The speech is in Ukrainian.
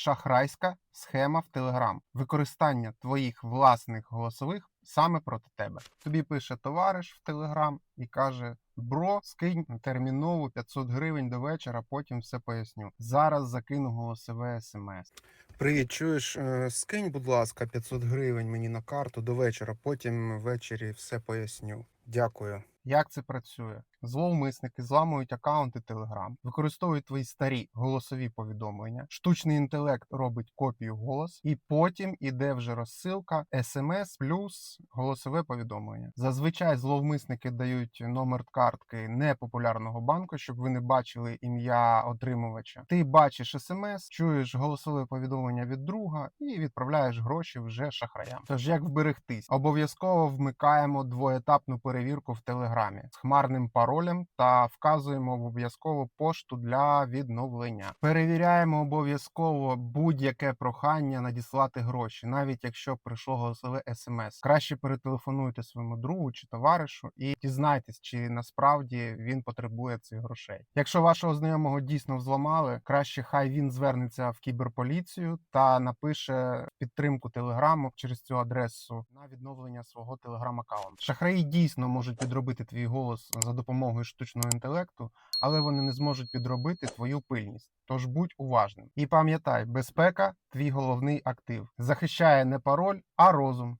шахрайська схема в Telegram. Використання твоїх власних голосових саме проти тебе. Тобі пише товариш в Telegram і каже: Бро, скинь терміново 500 гривень до вечора, потім все поясню. Зараз закину голосове смс. Привіт, чуєш, Е, скинь, будь ласка, 500 гривень мені на карту до вечора, потім ввечері все поясню. Дякую. Як це працює? Зловмисники зламують акаунти Telegram, використовують твої старі голосові повідомлення. Штучний інтелект робить копію голос, і потім іде вже розсилка SMS плюс голосове повідомлення. Зазвичай зловмисники дають номер картки непопулярного банку, щоб ви не бачили ім'я отримувача. Ти бачиш SMS, чуєш голосове повідомлення від друга і відправляєш гроші вже шахраям. Тож як вберегтись? Обов'язково вмикаємо двоетапну перевірку в Телеграмі з хмарним паролем та вказуємо обов'язково пошту для відновлення. Перевіряємо обов'язково будь-яке прохання надіслати гроші, навіть якщо прийшло голосове смс. Краще перетелефонуйте своєму другу чи товаришу і дізнайтесь, чи насправді він потребує цих грошей. Якщо вашого знайомого дійсно взламали, краще хай він звернеться в кіберполіцію та напише підтримку телеграму через цю адресу на відновлення свого телеграм-аккаунту. Шахраї дійсно можуть підробити твій голос за допомогою штучного інтелекту, але вони не зможуть підробити твою пильність. Тож будь уважним. І пам'ятай, безпека твій головний актив. Захищає не пароль, а розум.